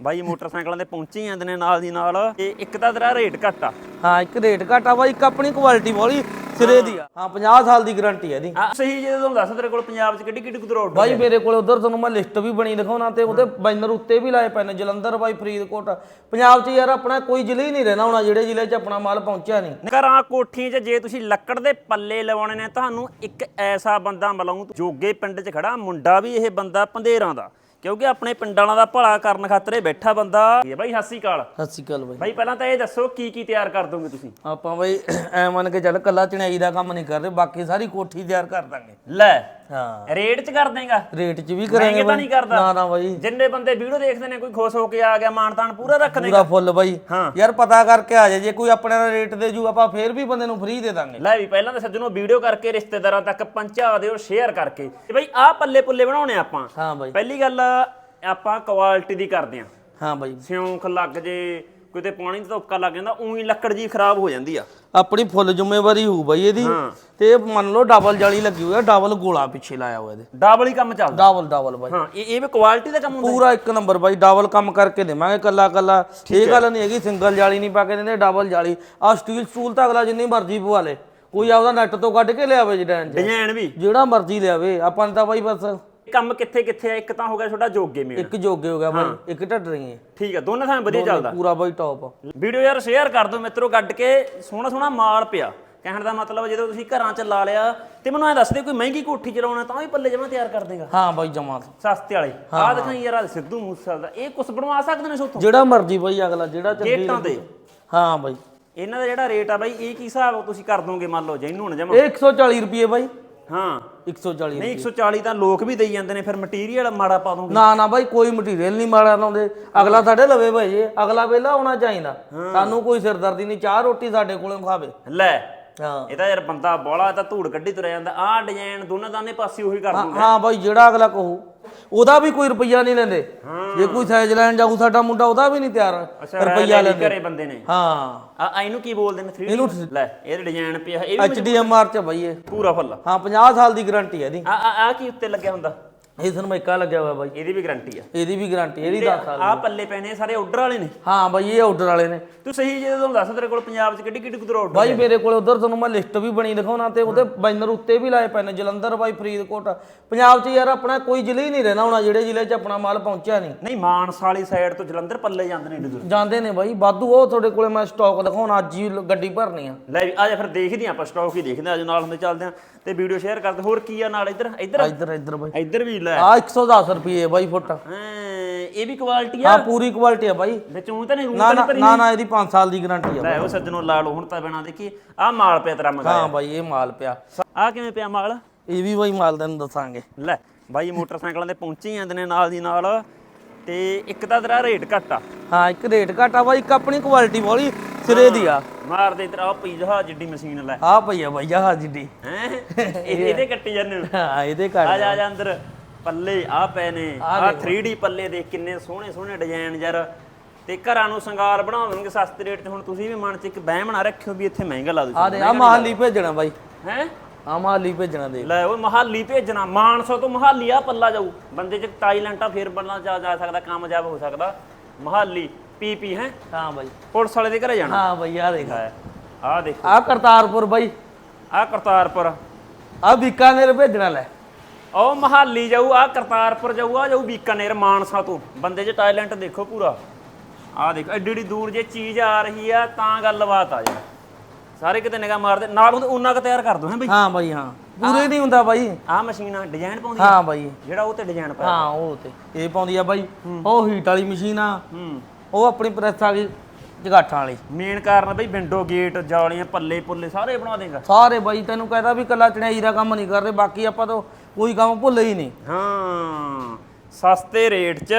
ਬਾਈ ਮੋਟਰਸਾਈਕਲਾਂ ਦੇ ਪਹੁੰਚੇ ਜਾਂਦੇ ਨੇ ਨਾਲ ਦੀ ਨਾਲ ਤੇ ਇੱਕ ਤਾਂ ਤੇਰਾ ਰੇਟ ਘੱਟ ਆ। ਹਾਂ ਇੱਕ ਰੇਟ ਘਟਾ ਬਾਈ ਇੱਕ ਆਪਣੀ ਕੁਆਲਿਟੀ ਵਾਲੀ ਸਿਰੇ ਦੀ ਆ। ਹਾਂ। 50 ਸਾਲ ਦੀ ਗਾਰੰਟੀ ਹੈ ਇਹਦੀ। ਆ ਸਹੀ ਜੇ ਤੁਹਾਨੂੰ ਦੱਸ ਤੇਰੇ ਕੋਲ ਪੰਜਾਬ 'ਚ ਕਿੱਡੀ ਕਿੱਡੀ ਕੁ ਰੋਡ ਬਾਈ ਮੇਰੇ ਕੋਲ ਉਧਰ ਤੁਹਾਨੂੰ ਮੈਂ ਲਿਸਟ ਵੀ ਬਣੀ ਦਿਖਾਉਣਾ ਤੇ ਉਹਦੇ ਬੈਨਰ ਉੱਤੇ ਵੀ ਲਾਏ ਪਏ ਨੇ ਜਲੰਧਰ ਬਾਈ ਫਰੀਦਕੋਟ। ਪੰਜਾਬ 'ਚ ਯਾਰ ਆਪਣਾ ਕੋਈ ਜ਼ਿਲ੍ਹਾ ਹੀ ਨਹੀਂ ਰਹਿਣਾ ਹੋਣਾ ਜਿਹੜੇ ਜ਼ਿਲ੍ਹੇ 'ਚ ਆਪਣਾ ਮਾਲ ਪਹੁੰਚਿਆ ਨਹੀਂ। ਘਰਾਂ ਕੋਠੀਆਂ 'ਚ ਜੇ ਤੁਸੀਂ ਲੱਕੜ ਦੇ ਪੱਲੇ ਲਵਾਉਣੇ ਨੇ ਤੁਹਾਨੂੰ ਇੱਕ ਐਸਾ ਬੰਦਾ ਮਿਲਾਉਂ ਜੋਗੇ ਪਿੰਡ 'ਚ ਖੜਾ ਮੁੰਡਾ ਵੀ ਇਹ ਬੰਦਾ ਪੰਧੇਰਾਂ ਦਾ। ਕਿਉਂਕਿ ਆਪਣੇ ਪਿੰਡਾਂ ਵਾਲਾ ਦਾ ਭਲਾ ਕਰਨ ਖਾਤਰ ਇਹ ਬੈਠਾ ਬੰਦਾ। ਇਹ ਬਾਈ ਸਤਿ ਸ਼੍ਰੀ ਅਕਾਲ। ਸਤਿ ਸ਼੍ਰੀ ਅਕਾਲ ਬਾਈ। ਬਾਈ ਪਹਿਲਾਂ ਤਾਂ ਇਹ ਦੱਸੋ ਕੀ ਕੀ ਤਿਆਰ ਕਰ ਦੋਗੇ ਤੁਸੀਂ? ਆਪਾਂ ਬਾਈ ਐ ਮੰਨ ਕੇ ਚੱਲ ਕੱਲਾ ਚਣਾਈ ਦਾ ਕੰਮ ਨਹੀਂ ਕਰਦੇ ਬਾਕੀ ਸਾਰੀ ਕੋਠੀ ਤਿਆਰ ਕਰ ਦਾਂਗੇ। ਲੈ ਹਾਂ। ਰੇਟ 'ਚ ਕਰ ਦੇਗਾ ਰੇਟ 'ਚ ਵੀ ਕਰਾਂਗੇ ਤਾਂ ਨਹੀਂ ਕਰਦਾ। ਨਾ ਨਾ ਬਾਈ। ਜਿੰਨੇ ਬੰਦੇ ਵੀਡੀਓ ਦੇਖਦੇ ਨੇ ਕੋਈ ਖੁਸ਼ ਹੋ ਕੇ ਆ ਗਿਆ ਮਾਨ ਤਾਨ ਪੂਰਾ ਰੱਖ ਦੇਗਾ ਪੂਰਾ ਫੁੱਲ ਬਾਈ। ਯਾਰ ਪਤਾ ਕਰਕੇ ਆ ਜਾ ਜੇ ਕੋਈ ਆਪਣੇ ਨਾਲ ਰੇਟ ਦੇ ਜੂ ਆਪਾਂ ਫੇਰ ਵੀ ਬੰਦੇ ਨੂੰ ਫ੍ਰੀ ਦੇ ਦਾਂਗੇ। ਲੈ ਵੀ ਪਹਿਲਾਂ ਤਾਂ ਸੱਜਣੋ ਵੀਡੀਓ ਕਰਕੇ ਰਿਸ਼ਤੇਦਾਰਾਂ ਤੱਕ ਪਹੁੰਚਾ ਦਿਓ ਸ਼ੇਅਰ ਕਰਕੇ। ਤੇ ਬਈ ਆਹ ਪੱਲੇ ਪੁੱਲੇ ਬਣਾਉਣੇ ਆਪਾਂ। ਹਾਂ ਬਾਈ। ਪਹਿਲੀ ਗੱਲ ਆਪਾਂ ਕੁਆਲਿਟੀ ਦੀ ਕਰਦੇ ਆਂ। ਹਾਂ ਬਾਈ। ਸਿਉਂਖ ਲੱਗ ਜੇ ਕਿਤੇ ਪਾਣੀ ਦਾ ਧੋਕਾ ਲੱਗ ਜਾਂਦਾ ਉਹੀ ਲੱਕੜ ਜੀ ਖਰਾਬ ਹੋ ਜਾਂਦੀ ਆ। ਆਪਣੀ ਫੁੱਲ ਜ਼ਿੰਮੇਵਾਰੀ ਹੋਊ ਬਾਈ ਇਹਦੀ। ਤੇ ਇਹ ਮੰਨ ਲਓ ਡਬਲ ਜਾਲੀ ਲੱਗੀ ਹੋਈ ਆ ਡਬਲ ਗੋਲਾ ਪਿੱਛੇ ਲਾਇਆ ਹੋਇਆ ਇਹਦੇ। ਡਬਲ ਹੀ ਕੰਮ ਚੱਲਦਾ। ਡਬਲ ਡਬਲ ਬਾਈ। ਹਾਂ ਇਹ ਇਹ ਵੀ ਕੁਆਲਿਟੀ ਦਾ ਕੰਮ ਹੁੰਦਾ ਪੂਰਾ ਇੱਕ ਨੰਬਰ ਬਾਈ ਡਬਲ ਕੰਮ ਕਰਕੇ ਦੇਵਾਂਗੇ ਕੱਲਾ ਕੱਲਾ। ਇਹ ਗੱਲ ਨਹੀਂ ਹੈਗੀ ਸਿੰਗਲ ਜਾਲੀ ਨਹੀਂ ਪਾ ਕੇ ਦਿੰਦੇ ਡਬਲ ਜਾਲੀ। ਆ ਸਟੀਲ ਸਟੂਲ ਤਾਂ ਅਗਲਾ ਜਿੰਨੀ ਮਰਜ਼ੀ ਪਵਾ ਲੇ। ਕੋਈ ਆਪਦਾ ਨੈਟ ਤੋਂ ਕੱਢ ਕੇ ਲਿਆਵੇ ਡਿਜ਼ਾਈਨ ਵੀ। ਜਿਹੜਾ ਮਰਜ਼ੀ ਲਿਆਵੇ ਆਪਾਂ ਤਾਂ ਬਾਈ ਬਸ ਕੰਮ ਕਿੱਥੇ ਕਿੱਥੇ ਆ ਇੱਕ ਤਾਂ ਹੋ ਗਿਆ ਛੋਟਾ ਜੋਗੇ ਮੇਲ ਇੱਕ ਜੋਗੇ ਹੋ ਗਿਆ ਬਾਈ ਇੱਕ ਢੱਡਰੀ ਹੈ ਠੀਕ ਆ ਦੋਨੇ ਥਾਂ ਵਧੀਆ ਚੱਲਦਾ। ਪੂਰਾ ਬਾਈ ਟੌਪ ਵੀਡੀਓ ਯਾਰ ਸ਼ੇਅਰ ਕਰ ਦਿਓ ਮਿੱਤਰੋ ਗੱਡ ਕੇ ਸੋਹਣਾ ਸੋਹਣਾ ਮਾਲ ਪਿਆ। ਕਹਿਣ ਦਾ ਮਤਲਬ ਜਦੋਂ ਤੁਸੀਂ ਘਰਾਂ 'ਚ ਲਾ ਲਿਆ ਤੇ ਮੈਨੂੰ ਐ ਦੱਸ ਦੇ ਕੋਈ ਮਹਿੰਗੀ ਕੋਠੀ ਚਲਾਉਣਾ ਤਾਂ ਵੀ ਪੱਲੇ ਜਮਾ ਤਿਆਰ ਕਰ ਦੇਗਾ। ਹਾਂ ਬਾਈ ਜਮਾ। ਸਸਤੇ ਵਾਲੇ। ਆਹ ਦਿਖਾਈ ਯਾਰ ਆਹ ਸਿੱਧੂ ਮੂਸੇਵਾਲਾ ਦਾ। ਇਹ ਕੁਝ ਬਣਵਾ ਸਕਦੇ ਨੇ ਸੋਥੋਂ? ਜਿਹੜਾ ਮਰਜ਼ੀ ਬਾਈ ਅਗਲਾ ਜਿਹੜਾ ਚੰਗੀ ਗੇਟਾਂ ਤੇ? ਹਾਂ ਬਾਈ। ਇਹਨਾਂ ਦਾ ਜਿਹੜਾ ਰੇਟ ਆ ਬਾਈ ਇਹ ਕੀ ਹਿਸਾਬ ਤੁਸੀਂ ਕਰ ਦੋਗੇ ਮੰਨ ਲਓ ਜੈਨੂਨ ਜਮਾ। ਇਹ 140 ਰੁਪਏ ਬਾਈ। ਹਾਂ। 140 ਨਹੀਂ 140 ਤਾਂ ਲੋਕ ਵੀ ਦੇਈ ਜਾਂਦੇ ਨੇ ਫਿਰ ਮਟੀਰੀਅਲ ਮਾੜਾ ਪਾ ਦੋਗੇ। ਨਾ ਨਾ ਬਾਈ ਕੋਈ ਮਟੀਰੀਅਲ ਨਹੀਂ ਮਾੜਾ ਲਾਉਂਦੇ। ਅਗਲਾ ਸਾਡੇ ਲਵੇ ਭਾਈ ਜੀ ਅਗਲਾ ਵੇਲਾ ਆਉਣਾ ਚਾਹੀਦਾ। ਸਾਨੂੰ ਕੋਈ ਸਿਰਦਰਦੀ ਨਹੀਂ ਚਾਹ ਰੋਟੀ ਸਾਡੇ ਕੋਲੋਂ ਖਾਵੇ। ਲੈ ਹਾਂ। ਇਹ ਤਾਂ ਯਾਰ ਬੰਦਾ ਬੋਲਾ ਤਾਂ ਧੂੜ ਕੱਢੀ ਤੁਰਿਆ ਜਾਂਦਾ। ਆਹ ਡਿਜ਼ਾਈਨ ਦੋਨਾਂ ਦਾਨੇ ਪਾਸੇ ਉਹੀ ਕਰ ਦੂੰਗਾ। ਹਾਂ ਬਾਈ ਜਿਹੜਾ ਅਗਲਾ ਕਹੂ। ਉਹਦਾ ਵੀ ਕੋਈ ਰੁਪਈਆ ਨਹੀਂ ਲੈਂਦੇ। ਜੇ ਕੋਈ ਸਾਈਜ਼ ਲੈਣ ਜਾਊ ਸਾਡਾ ਮੁੰਡਾ ਉਹਦਾ ਵੀ ਨਹੀਂ ਤਿਆਰ। ਰੁਪਈਆ ਲੈਂਦੇ। ਘਰੇ ਬੰਦੇ ਨੇ। ਹਾਂ। ਆ ਇਹਨੂੰ ਕੀ ਬੋਲਦੇ ਨੇ? 3D ਲੈ ਇਹ ਡਿਜ਼ਾਈਨ ਪਿਆ ਇਹ ਵੀ ਐਚਡੀਐਮਆਰ ਚ ਬਾਈ ਇਹ। ਪੂਰਾ ਫੁੱਲ। ਹਾਂ 50 ਸਾਲ ਦੀ ਗਾਰੰਟੀ ਹੈ ਇਹਦੀ। ਆ ਆ ਕੀ ਉੱਤੇ ਲੱਗਿਆ ਹੁੰਦਾ? ਇਹ ਸਰਮੈਕਾ ਲੱਗਿਆ ਹੋਇਆ ਬਾਈ। ਇਹਦੀ ਵੀ ਗਾਰੰਟੀ ਆ। ਇਹਦੀ ਵੀ ਗਾਰੰਟੀ ਇਹਦੀ 10 ਸਾਲ ਆ ਪੱਲੇ ਪੈਣੇ ਸਾਰੇ ਆਰਡਰ ਵਾਲੇ ਨੇ। ਹਾਂ ਬਾਈ ਇਹ ਆਰਡਰ ਵਾਲੇ ਨੇ। ਤੂੰ ਸਹੀ ਜੇ ਤੁਹਾਨੂੰ ਦੱਸ ਤੇਰੇ ਕੋਲ ਪੰਜਾਬ 'ਚ ਕਿੱਡੀ ਕਿੱਡੀ ਕੁ ਆਰਡਰ ਬਾਈ ਮੇਰੇ ਕੋਲ ਉਧਰ ਤੁਹਾਨੂੰ ਮੈਂ ਲਿਸਟ ਵੀ ਬਣੀ ਦਿਖਾਉਣਾ ਤੇ ਉਹਦੇ ਬੈਨਰ ਉੱਤੇ ਵੀ ਲਾਏ ਨੇ ਜਲੰਧਰ ਬਾਈ ਫਰੀਦਕੋਟ। ਪੰਜਾਬ 'ਚ ਯਾਰ ਆਪਣਾ ਕੋਈ ਜ਼ਿਲ੍ਹਾ ਹੀ ਨਹੀਂ ਰਹਿਣਾ ਹੋਣਾ ਜਿਹੜੇ ਜ਼ਿਲ੍ਹੇ 'ਚ ਆਪਣਾ ਮਾਲ ਪਹੁੰਚਿਆ ਨਹੀਂ। ਨਹੀਂ ਮਾਨਸਾ ਵਾਲੀ ਸਾਈਡ ਤੋਂ ਜਲੰਧਰ ਪੱਲੇ ਜਾਂਦੇ ਨੇ ਏਡੇ ਜਾਂਦੇ ਨੇ ਬਾਈ ਵਾਧੂ ਉਹ ਤੁਹਾਡੇ ਕੋਲੇ ਮੈਂ ਸਟਾਕ ਦਿਖਾਉਣਾ ਅੱਜ ਹੀ ਗੱਡੀ ਭਰਨੀ ਆ। ਲੈ ਆ ਜਾ ਫਿਰ ਦੇਖਦੇ ਆਪਾਂ ਸਟਾਕ ਹੀ ਦੇਖਦੇ ਆਂ ਅੱਜ ਨਾਲ ਹੁੰਦੇ ਚੱਲਦੇ ਆਂ ਤੇ ਵੀਡੀਓ ਸ਼ੇਅਰ ਕਰਦੇ ਹੋਰ ਕੀ ਆ ਨਾਲ ਇੱਧਰ? ਇੱਧਰ? ਇੱਧਰ ਇੱਧਰ ਬਾਈ। ਇੱਧਰ ਵੀ ਲੈ। ਆ 110 ਰੁਪਏ ਬਾਈ ਫੁੱਟ। ਹੈਂ, ਇਹ ਵੀ ਕੁਆਲਿਟੀ ਆ? ਆ ਪੂਰੀ ਕੁਆਲਿਟੀ ਆ ਬਾਈ। ਵਿੱਚ ਉਹ ਤਾਂ ਨਹੀਂ ਰੂਹ ਨਾ ਤਾਂ ਨਾ ਨਹੀਂ ਭਰੀ ਨਾ ਨਾ ਇਹਦੀ 5 ਸਾਲ ਦੀ ਗਾਰੰਟੀ ਆ ਲੈ ਉਹ ਸੱਜਣੋਂ ਲਾ ਲਓ ਹੁਣ ਤਾਂ ਬਿਨਾ ਦੇਖੀ। ਆ ਮਾਲ ਪਿਆ ਤੇਰਾ ਮਗਾ ਹਾਂ ਬਾਈ ਇਹ ਮਾਲ ਪਿਆ। ਆ ਕਿਵੇਂ ਪਿਆ ਮਾਲ? ਇਹ ਵੀ ਬਾਈ ਮਾਲ ਤੈਨੂੰ ਦੱਸਾਂਗੇ। ਲੈ ਬਾਈ ਮੋਟਰਸਾਈਕਲਾਂ ਦੇ ਪਹੁੰਚੇ ਜਾਂਦੇ ਨੇ ਨਾਲ ਦੀ ਨਾਲ। ਤੇ ਇੱਕ ਤਾਂ ਤੇਰਾ ਰੇਟ ਘੱਟ ਆ। ਹਾਂ ਇੱਕ ਰੇਟ ਘਟਾ ਬਾਈ ਇੱਕ ਆਪਣੀ ਕੁਆਲਿਟੀ ਵਾਲੀ ਸਿਰੇ ਦੀ ਆ। ਮਾਰ ਦੇ ਤੇਰਾ ਪੀ ਜਹਾਜ਼ ਜਿੱਡੀ ਮਸ਼ੀਨ ਲੈ। ਆ ਪਈ ਆ ਬਾਈ ਜਹਾਜ਼ ਜਿੱਡੀ। ਹੈ? ਇਹਦੇ ਕੱਟੀ ਜਾਂਦੇ ਨੂੰ ਹਾਂ ਇਹਦੇ ਆ ਘੱਟ ਜਾ ਆ। ਜਾ ਅੰਦਰ। ਪੱਲੇ ਆ ਪਏ ਨੇ। ਆ 3D ਪੱਲੇ ਦੇ ਕਿੰਨੇ ਸੋਹਣੇ ਸੋਹਣੇ ਡਿਜ਼ਾਈਨ ਯਾਰ। ਤੇ ਘਰਾਂ ਨੂੰ ਸ਼ਿੰਗਾਰ ਬਣਾਉਣਗੇ ਸਸਤੇ ਰੇਟ ਤੇ ਹੁਣ ਤੁਸੀਂ ਵੀ ਮਨ 'ਚ ਇੱਕ ਵਹਿਮ ਨਾ ਰੱਖਿਓ ਵੀ ਇੱਥੇ ਮਹਿੰਗਾ ਲਾ ਆ ਦੂ ਦੇ ਆ ਮਹਾਲੀ ਭੇਜਣਾ ਬਾਈ। ਹੈ? ਆ ਮਹਾਲੀ ਭੇਜਣਾ ਦੇ ਲੈ ਉਹ ਮਹਾਲੀ ਭੇਜਣਾ। ਮਾਨਸਾ ਤੋਂ ਮਹਾਲੀ ਆ ਪੱਲਾ ਜਾਊ। ਬੰਦੇ 'ਚ ਟਾਈਲੈਂਟਾ ਫੇਰ ਬਣਨਾ ਜਾ ਜਾ ਸਕਦਾ ਕਾਮਯਾਬ ਹੋ ਸਕਦਾ। ਮਹਾਲੀ ਪੀਪੀ ਹੈ? ਹਾਂ ਬਾਈ। ਪੁਲਿਸ ਵਾਲੇ ਦੇ ਘਰੇ ਜਾਣਾ। ਹਾਂ ਬਾਈ ਆ ਦੇਖ। ਆ ਦੇਖ। ਆ ਕਰਤਾਰਪੁਰ ਬਾਈ। ਆ ਕਰਤਾਰਪੁਰ। ਆ ਬੀਕਾਨੇਰ ਭੇਜਣਾ ਲੈ। ਉਹ ਮਹਾਲੀ ਜਾਊ ਆ ਕਰਤਾਰਪੁਰ ਜਾਊ ਆ ਜਾਊ ਬੀਕਾਨੇਰ ਮਾਨਸਾ ਤੋਂ। ਬੰਦੇ 'ਚ ਟਾਈਲੈਂਟ ਦੇਖੋ ਪੂਰਾ। ਆ ਦੇਖੋ ਐਡੀ ਐਡੀ ਦੂਰ ਜੇ ਚੀਜ਼ ਆ ਰਹੀ ਆ ਤਾਂ ਗੱਲਬਾਤ ਆ ਯਾਰ ਸਾਰੇ ਕਿਤੇ ਨਿਗਾਹ ਮਾਰਦੇ ਨਾਲ ਉਹਦੇ ਉਹਨਾਂ ਕ ਤਿਆਰ ਕਰ ਦੋ ਹੈ ਬਈ? ਹਾਂ ਬਾਈ ਹਾਂ। ਪੂਰੇ ਨਹੀਂ ਹੁੰਦਾ ਬਾਈ। ਆ ਮਸ਼ੀਨ ਡਿਜ਼ਾਈਨ ਪਾਉਂਦੀ ਹਾਂ ਬਾਈ। ਜਿਹੜਾ ਉਹ ਤੇ ਡਿਜ਼ਾਈਨ ਪਾਇਆ। ਹਾਂ ਉਹ ਤੇ। ਇਹ ਪਾਉਂਦੀ ਆ ਬਾਈ। ਉਹ ਹੀਟ ਵਾਲੀ ਮਸ਼ੀਨ ਆ। ਉਹ ਆਪਣੀ ਪ੍ਰੈਸ ਆ ਗਈ ਜਗਾਠਾਂ ਵਾਲੀ। ਮੇਨ ਕਾਰਨ ਬਈ ਵਿੰਡੋ ਗੇਟ ਜਾਲੀਆਂ ਪੱਲੇ ਪੁੱਲੇ ਸਾਰੇ ਬਣਾ ਦੇਗਾ। ਸਾਰੇ ਬਾਈ ਤੈਨੂੰ ਕਹਦਾ ਵੀ ਕੱਲਾ ਚਣਾਈ ਦਾ ਕੰਮ ਨਹੀਂ ਕਰਦੇ ਬਾਕੀ ਆਪਾਂ ਤਾਂ ਕੋਈ ਕੰਮ ਭੁੱਲੇ ਹੀ ਨਹੀਂ। ਹਾਂ ਸਸਤੇ ਰੇਟ 'ਚ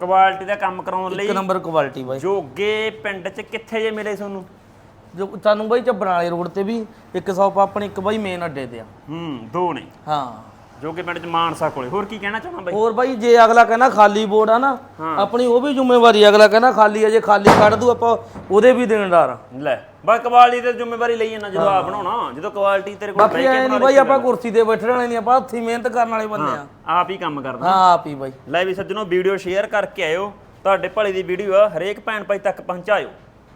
ਕੁਆਲਿਟੀ ਦਾ ਕੰਮ ਕਰਾਉਣ ਲਈ ਇੱਕ ਨੰਬਰ ਕੁਆਲਿਟੀ ਬਾਈ। ਜੋਗੇ ਪਿੰਡ 'ਚ ਕਿੱਥੇ ਜੇ ਮਿਲੇ ਤੁਹਾਨੂੰ? ਜੋ ਸਾਨੂੰ ਬਾਈ ਚੱਬਣ ਵਾਲੇ ਰੋਡ ਤੇ ਵੀ ਇੱਕ ਸ਼ਾਪ ਆਪਣੀ ਇੱਕ ਬਾਈ ਮੇਨ ਅੱਡੇ ਤੇ ਆ। ਹੂੰ ਦੋ ਨੇ। ਹਾਂ। ਜੋਗੇ ਪਿੰਡ 'ਚ ਮਾਨਸਾ ਕੋਲੇ। ਹੋਰ ਕੀ ਕਹਿਣਾ ਚਾਹੁੰਦਾ ਬਈ? ਹੋਰ ਬਾਈ ਜੇ ਅਗਲਾ ਕਹਿੰਦਾ ਖਾਲੀ ਬੋਰਡ ਆ ਨਾ ਆਪਣੀ ਉਹ ਵੀ ਜ਼ਿੰਮੇਵਾਰੀ ਆ। ਅਗਲਾ ਕਹਿੰਦਾ ਖਾਲੀ ਆ ਜੇ ਖਾਲੀ ਕੱਢ ਦੂ ਆਪਾਂ ਉਹਦੇ ਵੀ ਦੇਣਦਾਰ ਆ। ਲੈ ਬਾ ਕੁਆਲਿਟੀ ਤੇ ਜ਼ਿੰਮੇਵਾਰੀ ਲਈ ਜਾਂਦਾ ਜਦੋਂ ਆ ਬਣਾਉਣਾ ਜਦੋਂ ਕੁਆਲਿਟੀ ਤੇਰੇ ਕੋਲ ਬਾਕੀ ਐ ਨਹੀਂ ਬਾਈ ਆਪਾਂ ਕੁਰਸੀ ਤੇ ਬੈਠਣ ਵਾਲੇ ਨਹੀਂ ਆਪਾਂ ਹੱਥੀ ਮਿਹਨਤ ਕਰਨ ਵਾਲੇ ਬੰਦੇ ਆ। ਆਪ ਹੀ ਕੰਮ ਕਰਦਾ। ਹਾਂ ਆਪ ਹੀ ਬਾਈ। ਲੈ ਵੀ ਸੱਜਣੋ ਵੀਡੀਓ ਸ਼ੇਅਰ ਕਰਕੇ ਆਇਓ ਤੁਹਾਡੇ ਭਲੇ ਦੀ ਵੀਡੀਓ ਆ ਹਰੇਕ ਭੈਣ ਭਾਈ ਤੱਕ ਪਹੁੰਚਾਇਓ।